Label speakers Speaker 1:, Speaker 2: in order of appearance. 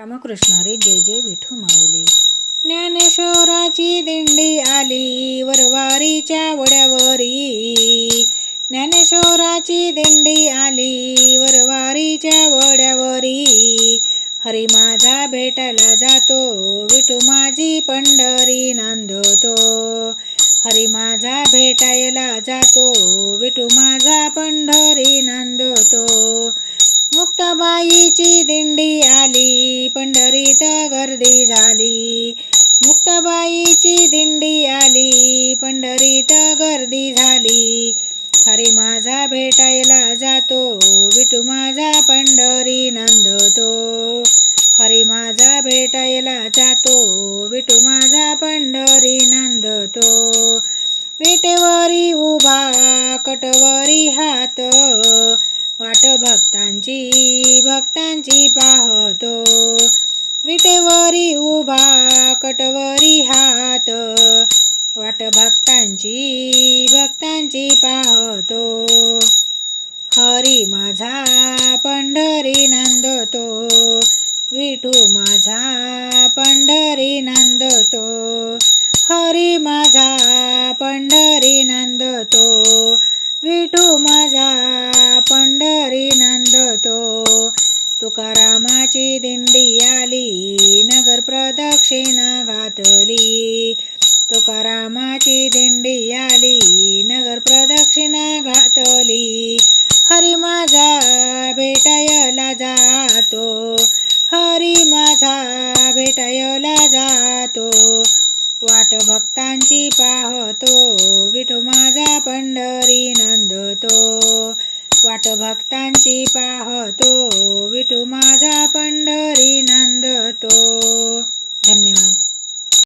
Speaker 1: रामकृष्ण हरी जय जय विठू माऊली. ज्ञानेश्वराची दिंडी आली वरवारीच्या वड्यावरी. ज्ञानेश्वराची दिंडी आली वरवारीच्या वड्यावरी. हरी माझा भेटायला जातो विठू माझी पंढरी नांदतो. हरी माझा भेटायला जातो विठू माझा पंढरी नांदतो. मुक्ताबाईची दिंडी आली पंढरीत गर्दी झाली. मुक्ताबाईची दिंडी आली पंढरीत गर्दी झाली. हरी माझा भेटायला जातो विठू माझा पंढरी नंदतो. हरी माझा भेटायला जातो विठू माझा पंढरी नंदतो. विटेवरी उभा कटवरी हात. वाट भक्तांची भक्तांची पाहतो. विटेवरी उभा कटवरी हात. वाट भक्तांची भक्तांची पाहतो. हरी माझा पंढरी नंदतो. विठू माझा पंढरी नंदतो. हरी माझा पंढरी नंदतो. विठू माझा रामाची दिंडी आली नगर प्रदक्षिणा घातली तुकारामाची दिंडी आली नगर प्रदक्षिणा घातली हरी माझा भेटायला जातो हरी माझा भेटायला जातो. वाट भक्तांची पाहतो विठू माझा पंढरी नंदतो. वाट भक्तांची पाहतो. विठू माझा पंढरी नंदतो. धन्यवाद.